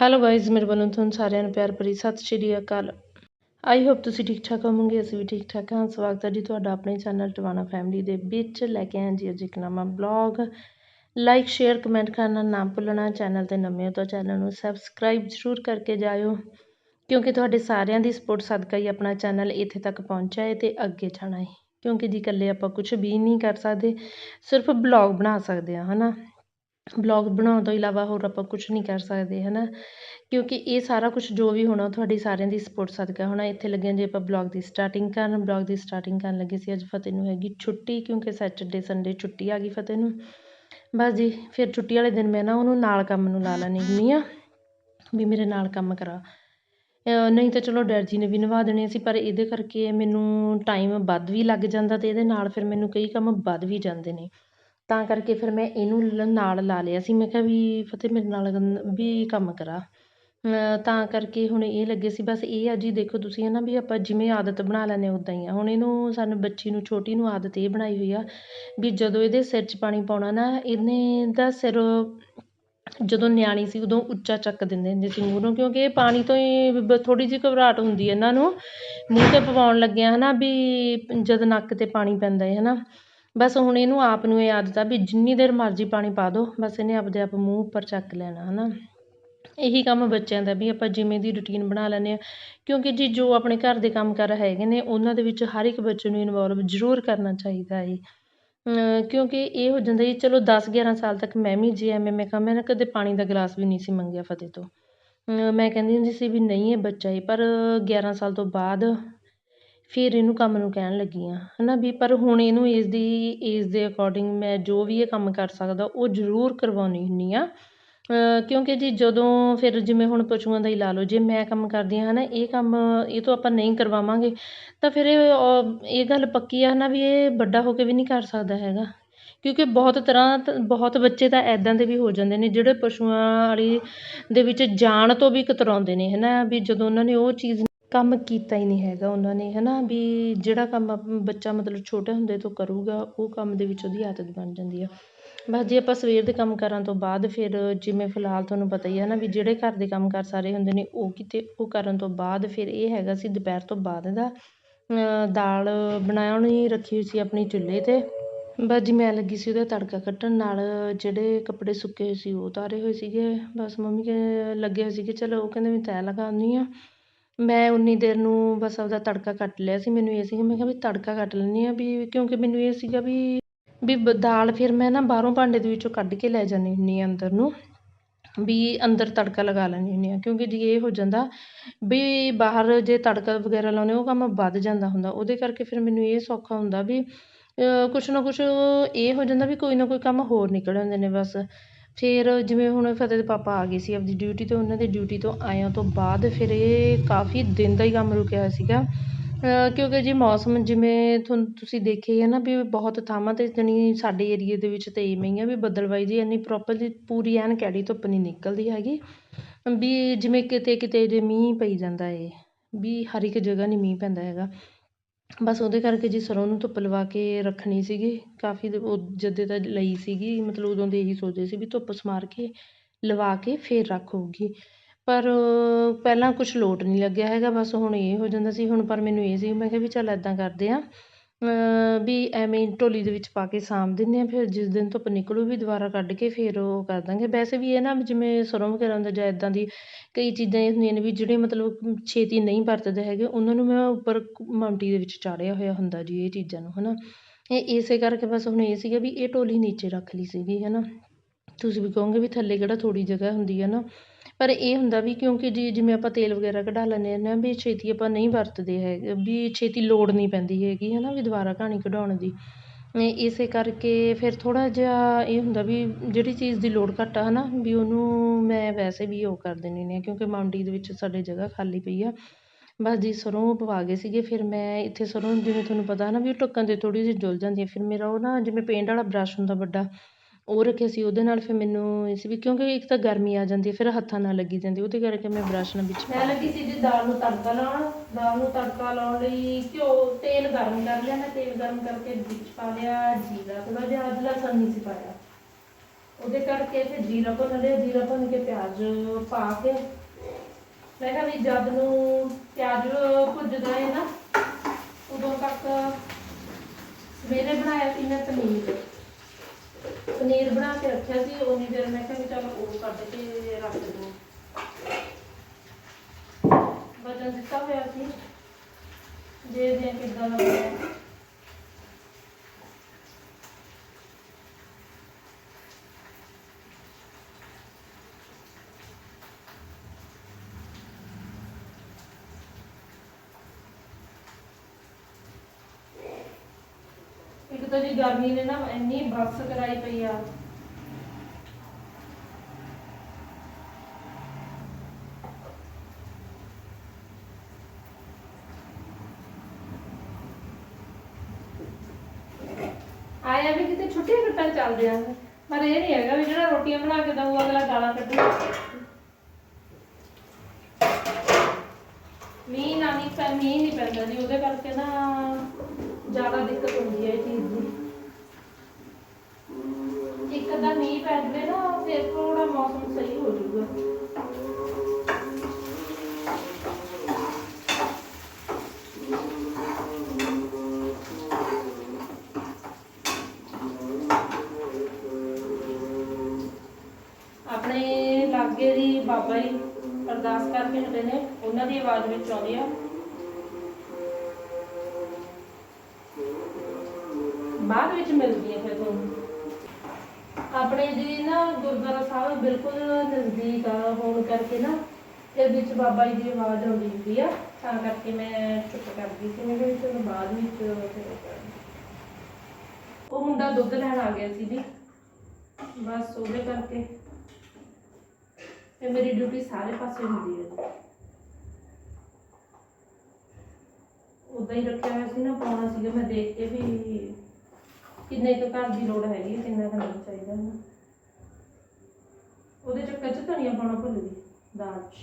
Hello guys ਮੇਰੇ ਵੱਲੋਂ ਤੁਹਾਨੂੰ ਸਾਰਿਆਂ ਨੂੰ ਪਿਆਰ ਭਰੀ ਸਤਿ ਸ਼੍ਰੀ ਅਕਾਲ। ਆਈ ਹੋਪ ਤੁਸੀਂ ਠੀਕ ਠਾਕ ਹੋਵੋਗੇ, ਅਸੀਂ ਵੀ ਠੀਕ ਠਾਕ ਹਾਂ। ਸਵਾਗਤ ਹੈ ਜੀ ਤੁਹਾਡਾ ਆਪਣੇ ਚੈਨਲ ਟਵਾਣਾ ਫੈਮਿਲੀ ਦੇ ਵਿੱਚ। ਲੈ ਕੇ ਆਏ ਜੀ ਅੱਜ ਇੱਕ ਨਵਾਂ ਬਲੌਗ ਲਾਈਕ ਸ਼ੇਅਰ ਕਮੈਂਟ ਕਰਨਾ ਨਾ ਭੁੱਲਣਾ। ਚੈਨਲ ਤੇ ਨਵੇਂ ਹੋ ਤਾਂ ਚੈਨਲ ਨੂੰ ਸਬਸਕ੍ਰਾਈਬ ਜ਼ਰੂਰ ਕਰਕੇ ਜਾਇਓ। ਕਿਉਂਕਿ ਤੁਹਾਡੇ ਸਾਰਿਆਂ ਦੀ ਸਪੋਰਟ ਸਦਕਾ ਹੀ ਆਪਣਾ ਚੈਨਲ ਇੱਥੇ ਤੱਕ ਪਹੁੰਚਿਆ ਹੈ ਤੇ ਅੱਗੇ ਜਾਣਾ ਹੈ। ਕਿਉਂਕਿ ਜੀ ਇਕੱਲੇ ਆਪਾਂ ਕੁਝ ਵੀ ਨਹੀਂ ਕਰ ਸਕਦੇ, ਸਿਰਫ ਬਲੌਗ ਬਣਾ ਸਕਦੇ ਹਾਂ, ਹਨਾ? ਬਲੋਗ ਬਣਾਉਣ ਤੋਂ ਇਲਾਵਾ ਹੋਰ ਆਪਾਂ ਕੁਛ ਨਹੀਂ ਕਰ ਸਕਦੇ ਹੈ ਨਾ ਕਿਉਂਕਿ ਇਹ ਸਾਰਾ ਕੁਛ ਜੋ ਵੀ ਹੋਣਾ ਤੁਹਾਡੀ ਸਾਰਿਆਂ ਦੀ ਸਪੋਰਟ ਸਦਕਾ ਹੋਣਾ। ਇੱਥੇ ਲੱਗੇ ਜੇ ਆਪਾਂ ਬਲੋਗ ਦੀ ਸਟਾਰਟਿੰਗ ਕਰਨ ਬਲੋਗ ਦੀ ਸਟਾਰਟਿੰਗ ਕਰਨ ਲੱਗੇ ਸੀ, ਅੱਜ ਫਤਿਹ ਨੂੰ ਹੈਗੀ ਛੁੱਟੀ, ਕਿਉਂਕਿ ਸੈਟਰਡੇ ਸੰਡੇ ਛੁੱਟੀ ਆ ਗਈ ਫਤਿਹ ਨੂੰ। ਬਸ ਜੀ, ਫਿਰ ਛੁੱਟੀ ਵਾਲੇ ਦਿਨ ਮੈਂ ਨਾ ਉਹਨੂੰ ਨਾਲ ਕੰਮ ਨੂੰ ਲਾ ਲੈਣੀ ਹੁੰਦੀ ਆ, ਵੀ ਮੇਰੇ ਨਾਲ ਕੰਮ ਕਰਾ। ਨਹੀਂ ਤਾਂ ਚਲੋ ਡੈਡ ਜੀ ਨੇ ਵੀ ਨਿਭਾ ਦੇਣੇ ਸੀ, ਪਰ ਇਹਦੇ ਕਰਕੇ ਮੈਨੂੰ ਟਾਈਮ ਵੱਧ ਵੀ ਲੱਗ ਜਾਂਦਾ ਅਤੇ ਇਹਦੇ ਨਾਲ ਫਿਰ ਮੈਨੂੰ ਕਈ ਕੰਮ ਵੱਧ ਵੀ ਜਾਂਦੇ ਨੇ। ਤਾਂ ਕਰਕੇ ਫਿਰ ਮੈਂ ਇਹਨੂੰ ਨਾਲ ਲਾ ਲਿਆ ਸੀ। ਮੈਂ ਕਿਹਾ ਵੀ ਫਤਿਹ, ਮੇਰੇ ਨਾਲ ਵੀ ਕੰਮ ਕਰਾ। ਤਾਂ ਕਰਕੇ ਹੁਣ ਇਹ ਲੱਗੇ ਸੀ। ਬਸ ਇਹ ਆ ਜੀ, ਦੇਖੋ ਤੁਸੀਂ ਹੈ ਨਾ ਵੀ ਆਪਾਂ ਜਿਵੇਂ ਆਦਤ ਬਣਾ ਲੈਂਦੇ ਉੱਦਾਂ ਹੀ ਆ। ਹੁਣ ਇਹਨੂੰ ਸਾਨੂੰ ਬੱਚੀ ਨੂੰ, ਛੋਟੀ ਨੂੰ ਆਦਤ ਇਹ ਬਣਾਈ ਹੋਈ ਆ ਵੀ ਜਦੋਂ ਇਹਦੇ ਸਿਰ 'ਚ ਪਾਣੀ ਪਾਉਣਾ ਨਾ, ਇਹਨੇ ਦਾ ਸਿਰ ਜਦੋਂ ਨਿਆਣੀ ਸੀ, ਉਦੋਂ ਉੱਚਾ ਚੱਕ ਦਿੰਦੇ ਹੁੰਦੇ ਸੀ ਮੂੰਹ ਨੂੰ, ਕਿਉਂਕਿ ਇਹ ਪਾਣੀ ਤੋਂ ਹੀ ਥੋੜ੍ਹੀ ਜਿਹੀ ਘਬਰਾਹਟ ਹੁੰਦੀ ਹੈ ਇਹਨਾਂ ਨੂੰ। ਮੂੰਹ ਤੇ ਪਵਾਉਣ ਲੱਗਿਆ ਨਾ ਵੀ ਜਦ ਨੱਕ ਤੇ ਪਾਣੀ ਪੈਂਦਾ ਹੈ ਨਾ ਬਸ ਹੁਣ ਇਹਨੂੰ ਆਪ ਨੂੰ ਇਹ ਆਦਤ ਆ ਵੀ ਜਿੰਨੀ ਦੇਰ ਮਰਜ਼ੀ ਪਾਣੀ ਪਾ ਦਿਉ ਬਸ ਇਹਨੇ ਆਪਦੇ ਆਪ ਮੂੰਹ ਉੱਪਰ ਚੱਕ ਲੈਣਾ ਹੈ ਨਾ ਇਹੀ ਕੰਮ ਬੱਚਿਆਂ ਦਾ ਵੀ ਆਪਾਂ ਜਿਵੇਂ ਦੀ ਰੂਟੀਨ ਬਣਾ ਲੈਂਦੇ ਹਾਂ, ਕਿਉਂਕਿ ਜੀ ਜੋ ਆਪਣੇ ਘਰ ਦੇ ਕੰਮ ਕਾਰ ਹੈਗੇ ਨੇ, ਉਹਨਾਂ ਦੇ ਵਿੱਚ ਹਰ ਇੱਕ ਬੱਚੇ ਨੂੰ ਇਨਵੋਲਵ ਜ਼ਰੂਰ ਕਰਨਾ ਚਾਹੀਦਾ ਹੈ ਕਿਉਂਕਿ ਇਹ ਹੋ ਜਾਂਦਾ ਜੀ, ਚਲੋ 10 11 ਸਾਲ ਤੱਕ ਮੈਂ ਵੀ ਜੇ ਐਵੇਂ ਮੈਂ ਕਹਾਂ ਮੈਂ ਨਾ, ਕਦੇ ਪਾਣੀ ਦਾ ਗਲਾਸ ਵੀ ਨਹੀਂ ਸੀ ਮੰਗਿਆ ਫਤਿਹ ਤੋਂ। ਮੈਂ ਕਹਿੰਦੀ ਹੁੰਦੀ ਸੀ ਵੀ ਨਹੀਂ ਇਹ ਬੱਚਾ ਹੀ ਪਰ 11 ਸਾਲ ਤੋਂ ਬਾਅਦ ਫਿਰ ਇਹਨੂੰ ਕੰਮ ਨੂੰ ਕਹਿਣ ਲੱਗੀ ਹਾਂ ਹੈ ਨਾ ਵੀ ਪਰ ਹੁਣ ਇਹਨੂੰ ਇਸ ਦੀ ਏਜ ਦੇ ਅਕੋਰਡਿੰਗ ਮੈਂ ਜੋ ਵੀ ਇਹ ਕੰਮ ਕਰ ਸਕਦਾ ਉਹ ਜ਼ਰੂਰ ਕਰਵਾਉਂਦੀ ਹੁੰਦੀ ਹਾਂ। ਕਿਉਂਕਿ ਜੀ ਜਦੋਂ ਫਿਰ ਜਿਵੇਂ ਹੁਣ ਪਸ਼ੂਆਂ ਦਾ ਹੀ ਲਾ ਲਓ, ਜੇ ਮੈਂ ਕੰਮ ਕਰਦੀ ਹਾਂ ਹੈ ਨਾ ਇਹ ਕੰਮ ਇਹ ਤੋਂ ਆਪਾਂ ਨਹੀਂ ਕਰਵਾਵਾਂਗੇ, ਤਾਂ ਫਿਰ ਇਹ ਇਹ ਗੱਲ ਪੱਕੀ ਆ ਨਾ ਵੀ ਇਹ ਵੱਡਾ ਹੋ ਕੇ ਵੀ ਨਹੀਂ ਕਰ ਸਕਦਾ ਹੈਗਾ। ਕਿਉਂਕਿ ਬਹੁਤ ਤਰ੍ਹਾਂ ਬਹੁਤ ਬੱਚੇ ਤਾਂ ਇੱਦਾਂ ਦੇ ਵੀ ਹੋ ਜਾਂਦੇ ਨੇ, ਜਿਹੜੇ ਪਸ਼ੂਆਂ ਵਾਲੀ ਦੇ ਵਿੱਚ ਜਾਣ ਤੋਂ ਵੀ ਕਤਰਾਉਂਦੇ ਨੇ ਹੈ ਨਾ ਵੀ ਜਦੋਂ ਉਹਨਾਂ ਨੇ ਉਹ ਚੀਜ਼ ਕੰਮ ਕੀਤਾ ਹੀ ਨਹੀਂ ਹੈਗਾ ਉਹਨਾਂ ਨੇ ਹੈ ਨਾ ਵੀ ਜਿਹੜਾ ਕੰਮ ਆਪ- ਬੱਚਾ ਮਤਲਬ ਛੋਟੇ ਹੁੰਦੇ ਤੋਂ ਕਰੂਗਾ, ਉਹ ਕੰਮ ਦੇ ਵਿੱਚ ਉਹਦੀ ਆਦਤ ਬਣ ਜਾਂਦੀ ਆ। ਬਸ ਜੇ ਆਪਾਂ ਸਵੇਰ ਦੇ ਕੰਮ ਕਰਨ ਤੋਂ ਬਾਅਦ ਫਿਰ ਜਿਵੇਂ ਫਿਲਹਾਲ ਤੁਹਾਨੂੰ ਪਤਾ ਹੀ ਹੈ ਨਾ ਵੀ ਜਿਹੜੇ ਘਰ ਦੇ ਕੰਮ ਕਾਰ ਸਾਰੇ ਹੁੰਦੇ ਨੇ, ਉਹ ਕਿਤੇ, ਉਹ ਕਰਨ ਤੋਂ ਬਾਅਦ ਫਿਰ ਇਹ ਹੈਗਾ ਸੀ ਦੁਪਹਿਰ ਤੋਂ ਬਾਅਦ ਦਾ, ਅਹ, ਦਾਲ ਬਣਾਉਣੀ ਰੱਖੀ ਹੋਈ ਸੀ ਆਪਣੀ ਚੁੱਲ੍ਹੇ 'ਤੇ। ਬਸ ਜੀ ਮੈਂ ਲੱਗੀ ਸੀ ਉਹਦਾ ਤੜਕਾ ਕੱਟਣ ਨਾਲ ਜਿਹੜੇ ਕੱਪੜੇ ਸੁੱਕੇ ਹੋਏ ਸੀ ਉਹ ਉਤਾਰੇ ਹੋਏ ਸੀਗੇ। ਬਸ ਮੰਮੀ ਕੇ ਲੱਗੇ ਹੋਏ ਸੀਗੇ, ਚਲੋ, ਉਹ ਕਹਿੰਦੇ, ਮੈਂ ਤੈਅ ਲਗਾਉਂਦੀ ਹਾਂ। ਮੈਂ ਉਨੀ ਦੇਰ ਨੂੰ ਬਸ ਆਪਦਾ ਤੜਕਾ ਕੱਟ ਲਿਆ ਸੀ, ਮੈਨੂੰ ਇਹ ਸੀਗਾ, ਮੈਂ ਕਿਹਾ ਵੀ ਤੜਕਾ ਕੱਟ ਲੈਂਦੀ ਹਾਂ ਵੀ ਕਿਉਂਕਿ ਮੈਨੂੰ ਇਹ ਸੀਗਾ ਵੀ ਵੀ ਬ- ਦਾਲ ਫਿਰ ਮੈਂ ਨਾ ਬਾਹਰੋਂ ਭਾਂਡੇ ਦੇ ਵਿੱਚੋਂ ਕੱਢ ਕੇ ਲੈ ਜਾਂਦੀ ਹੁੰਦੀ ਹਾਂ ਅੰਦਰ ਨੂੰ, ਵੀ ਅੰਦਰ ਤੜਕਾ ਲਗਾ ਲੈਂਦੀ ਹੁੰਦੀ ਹਾਂ, ਕਿਉਂਕਿ ਜੇ ਇਹ ਹੋ ਜਾਂਦਾ ਵੀ ਬਾਹਰ ਜੇ ਤੜਕਾ ਵਗੈਰਾ ਲਾਉਂਦੇ ਉਹ ਕੰਮ ਵੱਧ ਜਾਂਦਾ ਹੁੰਦਾ, ਉਹਦੇ ਕਰਕੇ ਫਿਰ ਮੈਨੂੰ ਇਹ ਸੌਖਾ ਹੁੰਦਾ ਵੀ ਕੁਛ ਨਾ ਕੁਛ ਇਹ ਹੋ ਜਾਂਦਾ ਵੀ ਕੋਈ ਨਾ ਕੋਈ ਕੰਮ ਹੋਰ ਨਿਕਲ ਆਉਂਦੇ ਨੇ ਬਸ। ਫਿਰ ਜਿਵੇਂ ਹੁਣ ਫਤਿਹ ਦੇ ਪਾਪਾ ਆ ਗਏ ਸੀ, ਆਪਦੀ ਡਿਊਟੀ ਤੋਂ, ਉਹਨਾਂ ਦੇ ਡਿਊਟੀ ਤੋਂ ਆਇਆਂ ਤੋਂ ਬਾਅਦ ਫਿਰ ਇਹ ਕਾਫੀ ਦਿਨ ਦਾ ਹੀ ਕੰਮ ਰੁਕਿਆ ਹੋਇਆ ਸੀਗਾ ਕਿਉਂਕਿ ਜੀ ਮੌਸਮ ਜਿਵੇਂ ਤੁਹਾਨੂੰ ਤੁਸੀਂ ਦੇਖਿਆ ਹੀ ਹੈ ਨਾ ਵੀ ਬਹੁਤ ਥਾਵਾਂ 'ਤੇ ਜਾਣੀ ਸਾਡੇ ਏਰੀਏ ਦੇ ਵਿੱਚ ਤਾਂ ਇਵੇਂ ਹੀ ਆ ਵੀ ਬੱਦਲਵਾਈ ਜੀ ਇੰਨੀ ਪ੍ਰੋਪਰਲੀ ਪੂਰੀ ਐਨ ਕੈੜੀ ਧੁੱਪ ਨਹੀਂ ਨਿਕਲਦੀ ਹੈਗੀ। ਵੀ ਜਿਵੇਂ ਕਿਤੇ ਕਿਤੇ ਜੇ ਮੀਂਹ ਪਈ ਜਾਂਦਾ ਏ, ਵੀ ਹਰ ਇੱਕ ਜਗ੍ਹਾ ਨਹੀਂ ਮੀਂਹ ਪੈਂਦਾ ਹੈਗਾ। ਬਸ ਉਹਦੇ ਕਰਕੇ ਜੀ ਸਰ੍ਹੋਂ ਨੂੰ ਧੁੱਪ ਲਵਾ ਕੇ ਰੱਖਣੀ ਸੀਗੀ, ਕਾਫੀ ਦੇ- ਉਹ ਜਦੇ ਤਾਂ ਲਈ ਸੀਗੀ, ਮਤਲਬ ਉਦੋਂ ਦੇ ਇਹੀ ਸੋਚਦੇ ਸੀ ਵੀ ਧੁੱਪ ਸਮਾਰ ਕੇ ਲਵਾ ਕੇ ਫਿਰ ਰੱਖ ਹੋਊਗੀ। ਪਰ ਪਹਿਲਾਂ ਕੁਛ ਲੋਟ ਨਹੀਂ ਲੱਗਿਆ ਹੈਗਾ, ਬਸ ਹੁਣ ਇਹ ਹੋ ਜਾਂਦਾ ਸੀ, ਹੁਣ ਪਰ ਮੈਨੂੰ ਇਹ ਸੀ, ਮੈਂ ਕਿਹਾ ਵੀ ਚੱਲ ਇੱਦਾਂ ਕਰਦੇ ਹਾਂ ਵੀ ਐਵੇਂ ਹੀ ਢੋਲੀ ਦੇ ਵਿੱਚ ਪਾ ਕੇ ਸਾਂਭ ਦਿੰਦੇ ਹਾਂ, ਫਿਰ ਜਿਸ ਦਿਨ ਧੁੱਪ ਨਿਕਲੂ ਵੀ ਦੁਬਾਰਾ ਕੱਢ ਕੇ ਫਿਰ ਉਹ ਕਰ ਦਾਂਗੇ। ਵੈਸੇ ਵੀ ਇਹ ਨਾ ਜਿਵੇਂ ਸਰੋਂ ਵਗੈਰਾ ਹੁੰਦਾ ਜਾਂ ਇੱਦਾਂ ਦੀ ਕਈ ਚੀਜ਼ਾਂ ਇਹ ਹੁੰਦੀਆਂ ਨੇ ਵੀ ਜਿਹੜੇ ਮਤਲਬ ਛੇਤੀ ਨਹੀਂ ਵਰਤਦੇ ਹੈਗੇ, ਉਹਨਾਂ ਨੂੰ ਮੈਂ ਉੱਪਰ ਮਾਉਂਟੀ ਦੇ ਵਿੱਚ ਚਾੜਿਆ ਹੋਇਆ ਹੁੰਦਾ ਜੀ ਇਹ ਚੀਜ਼ਾਂ ਨੂੰ ਹੈ ਨਾ ਇਹ ਇਸੇ ਕਰਕੇ ਬਸ ਹੁਣ ਇਹ ਸੀਗਾ ਵੀ ਇਹ ਢੋਲੀ ਨੀਚੇ ਰੱਖ ਲਈ ਸੀਗੀ ਹੈ ਨਾ ਤੁਸੀਂ ਵੀ ਕਹੋਗੇ ਵੀ ਥੱਲੇ ਕਿਹੜਾ ਥੋੜ੍ਹੀ ਜਗ੍ਹਾ ਹੁੰਦੀ ਹੈ ਨਾ। ਪਰ ਇਹ ਹੁੰਦਾ ਵੀ ਕਿਉਂਕਿ ਜੀ, ਜਿਵੇਂ ਆਪਾਂ ਤੇਲ ਵਗੈਰਾ ਕਢਾ ਲੈਂਦੇ ਹਾਂ ਨਾ, ਵੀ ਛੇਤੀ ਆਪਾਂ ਨਹੀਂ ਵਰਤਦੇ ਹੈਗੇ, ਵੀ ਛੇਤੀ ਲੋੜ ਨਹੀਂ ਪੈਂਦੀ ਹੈਗੀ ਹੈ ਨਾ ਵੀ ਦੁਬਾਰਾ ਕਹਾਣੀ ਕਢਾਉਣ ਦੀ। ਇਸੇ ਕਰਕੇ ਫਿਰ ਥੋੜ੍ਹਾ ਜਿਹਾ ਇਹ ਹੁੰਦਾ ਵੀ ਜਿਹੜੀ ਚੀਜ਼ ਦੀ ਲੋੜ ਘੱਟ ਆ ਹੈ ਨਾ ਵੀ ਉਹਨੂੰ ਮੈਂ ਵੈਸੇ ਵੀ ਉਹ ਕਰ ਦਿੰਦੀ ਹਾਂ, ਕਿਉਂਕਿ ਮਾਉਂਟੀ ਦੇ ਵਿੱਚ ਸਾਡੇ ਜਗ੍ਹਾ ਖਾਲੀ ਪਈ ਆ। ਬਸ ਜੀ, ਸਰੋਂ ਪਵਾ ਗਏ ਸੀਗੇ, ਫਿਰ ਮੈਂ ਇੱਥੇ ਸਰ੍ਹੋਂ ਜਿਵੇਂ ਤੁਹਾਨੂੰ ਪਤਾ ਹੈ ਨਾ ਵੀ ਉਹ ਢੱਕਣ 'ਤੇ ਥੋੜ੍ਹੀ ਜਿਹੀ ਜੁਲ ਜਾਂਦੀ ਹੈ ਫਿਰ ਮੇਰਾ ਉਹ ਨਾ, ਜਿਵੇਂ ਪੇਂਟ ਵਾਲਾ ਬਰੱਸ਼ ਹੁੰਦਾ ਵੱਡਾ ਉਹ ਰੱਖਿਆ ਸੀ, ਉਹਦੇ ਨਾਲ ਫਿਰ ਮੈਨੂੰ ਇਹ ਸੀ ਵੀ ਕਿਉਂਕਿ ਇੱਕ ਤਾਂ ਗਰਮੀ ਆ ਜਾਂਦੀ ਫਿਰ ਹੱਥਾਂ ਨਾਲ ਲੱਗੀ ਜਾਂਦੀ ਉਹਦੇ ਕਰਕੇ ਮੈਂ ਬਰੱਸ਼ ਨਾਲ ਵਿੱਚ ਮੈਂ ਲੱਗੀ ਸੀ ਜੀ ਦਾਲ ਨੂੰ ਤੜਕਾ ਲਾਉਣ, ਦਾਲ ਨੂੰ ਤੜਕਾ ਲਾਉਣ ਲਈ ਘਿਓ, ਤੇਲ ਗਰਮ ਕਰ ਲਿਆ, ਮੈਂ ਤੇਲ ਗਰਮ ਕਰਕੇ ਵਿੱਚ ਪਾ ਲਿਆ, ਜੀਰਾ ਥੋੜਾ ਜਿਹਾ ਅੱਜ ਲਸਣ ਸੀ ਪਾਇਆ। ਉਹਦੇ ਕਰਕੇ ਫਿਰ ਜੀਰਾ ਭੁੰਨ ਲਿਆ, ਜੀਰਾ ਭੁੰਨ ਕੇ ਪਿਆਜ਼ ਪਾ ਕੇ। ਮੈਂ ਕਿਹਾ ਵੀ ਜਦ ਨੂੰ ਪਿਆਜ਼ ਭੁੱਜਦਾ ਹੈ ਨਾ, ਉਦੋਂ ਤੱਕ ਸਵੇਰੇ ਬਣਾਇਆ ਸੀ ਮੈਂ ਪਨੀਰ। ਪਨੀਰ ਬਣਾ ਕੇ ਰੱਖਿਆ ਸੀ ਉਨੀ ਦੇਰ ਮੈਂ ਕਿਹਾ ਵੀ ਚਲ ਉਹ ਕੱਢ ਕੇ ਰੱਖ ਦੋ। ਵਜਨ ਦਿੱਤਾ ਹੋਇਆ ਸੀ। ਦੇ ਦੇ ਕਿਦਾਂ ਲੱਗਦਾ ਇੱਕ ਤਾਂ ਜੀ ਗਰਮੀ ਨੇ ਨਾ ਇੰਨੀ ਬੱਸ ਕਰਾਈ ਪਈ ਆ। ਆਇਆ ਵੀ ਕਿਤੇ ਛੁੱਟੀਆਂ ਕੱਟਣ ਚੱਲਦੇ ਆ ਪਰ ਇਹ ਨਹੀਂ ਹੈਗਾ ਵੀ ਜਿਹੜਾ ਰੋਟੀਆਂ ਬਣਾ ਕੇ ਦਊ, ਅਗਲਾ ਗਾਲਾਂ ਕੱਢੂ। ਮੀਂਹ ਨਾ ਨਹੀਂ ਪੈ ਮੀਂਹ ਨਹੀਂ ਪੈਂਦਾ ਜੀ, ਉਹਦੇ ਕਰਕੇ ਨਾ ਜ਼ਿਆਦਾ ਦਿੱਕਤ ਹੁੰਦੀ ਹੈ ਇਹ ਚੀਜ਼ ਦੀ। ਇੱਕ ਅੱਧਾ ਮੀਂਹ ਪੈ ਜਾਵੇ ਨਾ, ਫਿਰ ਥੋੜਾ ਮੌਸਮ ਸਹੀ ਹੋ ਜਾਊਗਾ। ਆਪਣੇ ਲਾਗੇ ਦੀ ਬਾਬਾ ਜੀ ਅਰਦਾਸ ਕਰਕੇ ਹੁੰਦੇ ਨੇ, ਉਹਨਾਂ ਦੀ ਆਵਾਜ਼ ਵਿੱਚ ਆਉਂਦੀ ਆ। ਬਾਅਦ ਵਿੱਚ ਮਿਲਦੀ ਹੈ ਫਿਰ ਤੁਹਾਨੂੰ। ਆਪਣੇ ਜੀ ਨਾ ਗੁਰਦੁਆਰਾ ਸਾਹਿਬ ਬਿਲਕੁਲ ਨਜ਼ਦੀਕ ਆ, ਹੋਣ ਕਰਕੇ ਨਾ ਇਹ ਵਿੱਚ ਬਾਬਾ ਜੀ ਦੀ ਆਵਾਜ਼ ਆਉਂਦੀ ਹੁੰਦੀ ਆ, ਤਾਂ ਕਰਕੇ ਮੈਂ ਚੁੱਪ ਕਰ ਸੀ, ਮੈਂ ਕਿਹਾ ਚਲੋ ਬਾਅਦ ਵਿੱਚ ਫਿਰ ਉਹ ਮੁੰਡਾ ਦੁੱਧ ਲੈਣ ਆ ਗਿਆ ਸੀ ਜੀ, ਬਸ ਉਹਦੇ ਕਰਕੇ। ਤੇ ਮੇਰੀ ਡਿਊਟੀ ਸਾਰੇ ਪਾਸੇ ਹੁੰਦੀ ਹੈ ਉਦਾਂ ਹੀ ਰੱਖਿਆ ਹੋਇਆ ਸੀ ਨਾ, ਪਾਉਣਾ ਸੀਗਾ, ਮੈਂ ਦੇਖ ਕੇ ਵੀ ਕਿੰਨੇ ਕੁ ਘਰ ਦੀ ਲੋੜ ਹੈਗੀ ਹੈ, ਕਿੰਨਾ ਕੁ ਨਹੀਂ ਚਾਹੀਦਾ ਨਾ ਉਹਦੇ ਚੱਕਰ ਚ ਧਨੀਆ ਪਾਉਣਾ ਭੁੱਲ ਗਈ। ਦਾਲ। ਚ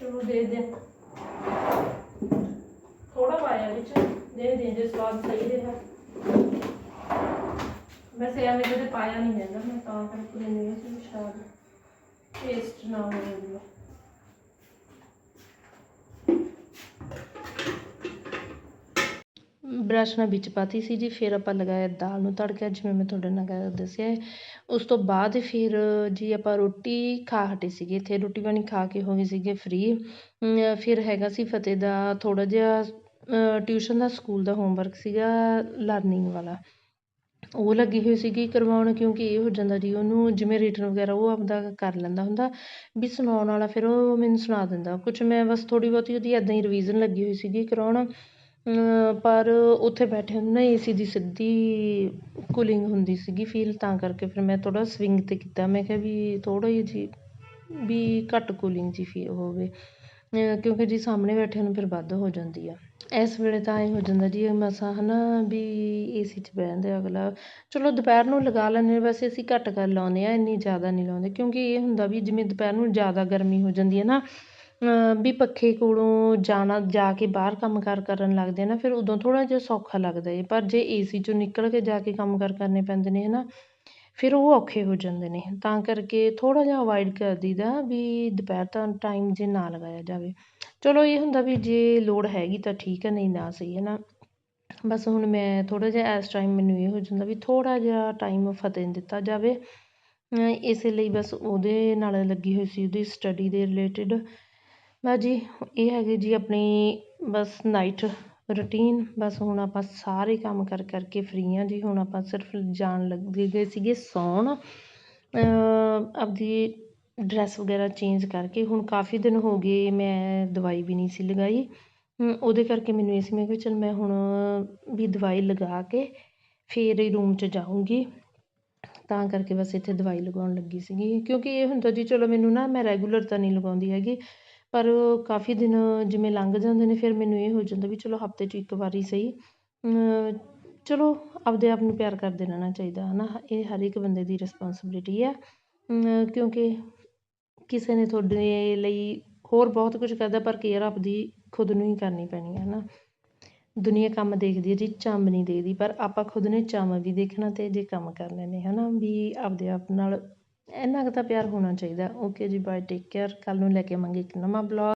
ਚਲੋ ਦੇ ਦੇ। ਥੋੜਾ ਪਾਇਆ ਵਿੱਚ ਦੇ ਦੇ ਜੇ ਸਵਾਦ ਸਹੀ ਰਿਹਾ। ਵੈਸੇ ਐਵੇਂ ਕਦੇ ਪਾਇਆ ਨਹੀਂ ਹੈਗਾ ਮੈਂ ਤਾਂ ਕਰਕੇ ਨਹੀਂ ਸੀ ਸ਼ਾਇਦ ਟੇਸਟ ਨਾ ਹੋਵੇ। ਉਹਦਾ ਨਾਲ ਵਿੱਚ ਪਾਤੀ ਸੀ ਜੀ, ਫਿਰ ਆਪਾਂ ਲਗਾਇਆ ਦਾਲ ਨੂੰ ਤੜਕਾ, ਜਿਵੇਂ ਮੈਂ ਤੁਹਾਡੇ ਨਾਲ ਕਹਿ ਦੱਸਿਆ ਉਸ ਤੋਂ ਬਾਅਦ ਫਿਰ ਜੀ ਆਪਾਂ ਰੋਟੀ ਖਾ ਹਟੇ ਸੀਗੇ ਇੱਥੇ, ਰੋਟੀ ਪਾਣੀ ਖਾ ਕੇ ਹੋ ਗਏ ਸੀਗੇ ਫ੍ਰੀ ਫਿਰ ਹੈਗਾ ਸੀ ਫਤਿਹ ਦਾ ਥੋੜ੍ਹਾ ਜਿਹਾ ਟਿਊਸ਼ਨ ਦਾ ਸਕੂਲ ਦਾ ਹੋਮਵਰਕ ਸੀਗਾ ਲਰਨਿੰਗ ਵਾਲਾ। ਉਹ ਲੱਗੀ ਹੋਈ ਸੀਗੀ ਕਰਵਾਉਣ, ਕਿਉਂਕਿ ਇਹ ਹੋ ਜਾਂਦਾ ਜੀ, ਉਹਨੂੰ ਜਿਵੇਂ ਰਿਟਨ ਵਗੈਰਾ ਉਹ ਆਪਦਾ ਕਰ ਲੈਂਦਾ ਹੁੰਦਾ। ਵੀ ਸੁਣਾਉਣ ਵਾਲਾ ਫਿਰ ਉਹ ਮੈਨੂੰ ਸੁਣਾ ਦਿੰਦਾ। ਕੁਛ ਮੈਂ ਬਸ ਥੋੜ੍ਹੀ ਬਹੁਤੀ ਉਹਦੀ ਇੱਦਾਂ ਹੀ ਰਿਵੀਜ਼ਨ ਲੱਗੀ ਹੋਈ ਸੀਗੀ ਕਰਾਉਣ ਪਰ ਉੱਥੇ ਬੈਠੇ ਨੂੰ ਨਾ ਏ ਸੀ ਦੀ ਸਿੱਧੀ ਕੂਲਿੰਗ ਹੁੰਦੀ ਸੀਗੀ ਫੀਲ ਤਾਂ ਕਰਕੇ ਫਿਰ ਮੈਂ ਥੋੜ੍ਹਾ ਸਵਿੰਗ 'ਤੇ ਕੀਤਾ। ਮੈਂ ਕਿਹਾ ਵੀ ਥੋੜ੍ਹਾ ਜਿਹਾ ਜੀ, ਵੀ ਘੱਟ ਕੂਲਿੰਗ ਜੀ ਫੀਲ ਹੋਵੇ। ਕਿਉਂਕਿ ਜੀ ਸਾਹਮਣੇ ਬੈਠੇ ਨੂੰ ਫਿਰ ਵੱਧ ਹੋ ਜਾਂਦੀ ਆ। ਇਸ ਵੇਲੇ ਤਾਂ ਐਂ ਹੋ ਜਾਂਦਾ ਜੀ, ਮਸਾਂ ਹੈ ਨਾ ਵੀ ਏ ਸੀ 'ਚ ਬਹਿ ਜਾਂਦੇ ਅਗਲਾ, ਚਲੋ ਦੁਪਹਿਰ ਨੂੰ ਲਗਾ ਲੈਂਦੇ ਵੈਸੇ ਅਸੀਂ ਘੱਟ ਕਰ ਲਾਉਂਦੇ ਹਾਂ ਇੰਨੀ ਜ਼ਿਆਦਾ ਨਹੀਂ ਲਾਉਂਦੇ। ਕਿਉਂਕਿ ਇਹ ਹੁੰਦਾ ਵੀ ਜਿਵੇਂ ਦੁਪਹਿਰ ਨੂੰ ਜ਼ਿਆਦਾ ਗਰਮੀ ਹੋ ਜਾਂਦੀ ਹੈ ਨਾ ਵੀ ਪੱਖੇ ਕੋਲੋਂ ਜਾਣਾ, ਜਾ ਕੇ ਬਾਹਰ ਕੰਮ ਕਾਰ ਕਰਨ ਲੱਗਦੇ ਆ ਨਾ, ਫਿਰ ਉਦੋਂ ਥੋੜ੍ਹਾ ਜਿਹਾ ਸੌਖਾ ਲੱਗਦਾ ਹੈ ਪਰ ਜੇ ਏ ਸੀ 'ਚੋਂ ਨਿਕਲ ਕੇ ਜਾ ਕੇ ਕੰਮ ਕਾਰ ਕਰਨੇ ਪੈਂਦੇ ਨੇ ਹੈ ਨਾ ਫਿਰ ਉਹ ਔਖੇ ਹੋ ਜਾਂਦੇ ਨੇ। ਤਾਂ ਕਰਕੇ ਥੋੜ੍ਹਾ ਜਿਹਾ ਅਵੋਇਡ ਕਰ ਦਈਦਾ ਵੀ ਦੁਪਹਿਰ ਦਾ ਟਾਈਮ ਜੇ ਨਾ ਲਗਾਇਆ ਜਾਵੇ। ਚਲੋ, ਇਹ ਹੁੰਦਾ ਵੀ ਜੇ ਲੋੜ ਹੈਗੀ ਤਾਂ ਠੀਕ ਹੈ ਨਹੀਂ ਨਾ ਸਹੀ ਹੈ ਨਾ ਬਸ ਹੁਣ ਮੈਂ ਥੋੜ੍ਹਾ ਜਿਹਾ ਇਸ ਟਾਈਮ ਮੈਨੂੰ ਇਹ ਹੋ ਜਾਂਦਾ ਵੀ ਥੋੜ੍ਹਾ ਜਿਹਾ ਟਾਈਮ ਫਤਿਹ ਨੂੰ ਦਿੱਤਾ ਜਾਵੇ। ਇਸੇ ਲਈ ਬਸ ਉਹਦੇ ਨਾਲ ਲੱਗੀ ਹੋਈ ਸੀ, ਉਹਦੀ ਸਟੱਡੀ ਦੇ ਰਿਲੇਟਿਡ ਬਸ ਜੀ, ਇਹ ਹੈਗੇ ਜੀ ਆਪਣੀ ਬਸ ਨਾਈਟ ਰੂਟੀਨ ਬਸ ਹੁਣ ਆਪਾਂ ਸਾਰੇ ਕੰਮ ਕਰ ਕਰਕੇ ਫਰੀ ਹਾਂ ਜੀ। ਹੁਣ ਆਪਾਂ ਸਿਰਫ ਜਾਣ ਲੱਗੇ ਗਏ ਸੀਗੇ ਸੌਣ। ਆਪਦੀ ਡਰੈਸ ਵਗੈਰਾ ਚੇਂਜ ਕਰਕੇ ਹੁਣ ਕਾਫੀ ਦਿਨ ਹੋ ਗਏ, ਮੈਂ ਦਵਾਈ ਵੀ ਨਹੀਂ ਸੀ ਲਗਾਈ। ਉਹਦੇ ਕਰਕੇ ਮੈਨੂੰ ਇਹ ਸੀ, ਮੈਂ ਕਿਹਾ ਚਲ ਮੈਂ ਹੁਣ ਵੀ ਦਵਾਈ ਲਗਾ ਕੇ ਫਿਰ ਹੀ ਰੂਮ 'ਚ ਜਾਊਂਗੀ। ਤਾਂ ਕਰਕੇ ਬਸ ਇੱਥੇ ਦਵਾਈ ਲਗਾਉਣ ਲੱਗੀ ਸੀਗੀ। ਕਿਉਂਕਿ ਇਹ ਹੁੰਦਾ ਜੀ, ਚਲੋ ਮੈਨੂੰ ਨਾ, ਮੈਂ ਰੈਗੂਲਰ ਤਾਂ ਨਹੀਂ ਲਗਾਉਂਦੀ ਹੈਗੀ। ਪਰ ਕਾਫੀ ਦਿਨ ਜਿਵੇਂ ਲੰਘ ਜਾਂਦੇ ਨੇ, ਫਿਰ ਮੈਨੂੰ ਇਹ ਹੋ ਜਾਂਦਾ ਵੀ ਚਲੋ ਹਫ਼ਤੇ 'ਚ ਇੱਕ ਵਾਰੀ ਸਹੀ। ਚਲੋ ਆਪਦੇ ਆਪ ਨੂੰ ਪਿਆਰ ਕਰਦੇ ਰਹਿਣਾ ਚਾਹੀਦਾ ਹੈ ਨਾ ਇਹ ਹਰ ਇੱਕ ਬੰਦੇ ਦੀ ਰਿਸਪੋਂਸਿਬਿਲਿਟੀ ਹੈ। ਕਿਉਂਕਿ ਕਿਸੇ ਨੇ ਤੁਹਾਡੇ ਲਈ ਹੋਰ ਬਹੁਤ ਕੁਝ ਕਰਦਾ, ਪਰ ਕੇਅਰ ਆਪਦੀ ਖੁਦ ਨੂੰ ਹੀ ਕਰਨੀ ਪੈਣੀ ਹੈ ਨਾ ਦੁਨੀਆ ਕੰਮ ਦੇਖਦੀ ਹੈ ਜੀ, ਚੰਮ ਨਹੀਂ ਦੇਖਦੀ, ਪਰ ਆਪਾਂ ਖੁਦ ਨੇ ਚੰਮ ਵੀ ਦੇਖਣਾ ਅਤੇ ਜੇ ਕੰਮ ਕਰਨੇ ਨੇ ਹੈ ਨਾ ਵੀ ਆਪਦੇ ਆਪ ਨਾਲ ਇੰਨਾ ਕੁ ਤਾਂ ਪਿਆਰ ਹੋਣਾ ਚਾਹੀਦਾ। ਓਕੇ ਜੀ ਬਾਏ ਟੇਕ ਕੇਅਰ ਕੱਲ੍ਹ ਨੂੰ ਲੈ ਕੇ ਆਵਾਂਗੇ ਇੱਕ ਨਵਾਂ ਬਲੋਗ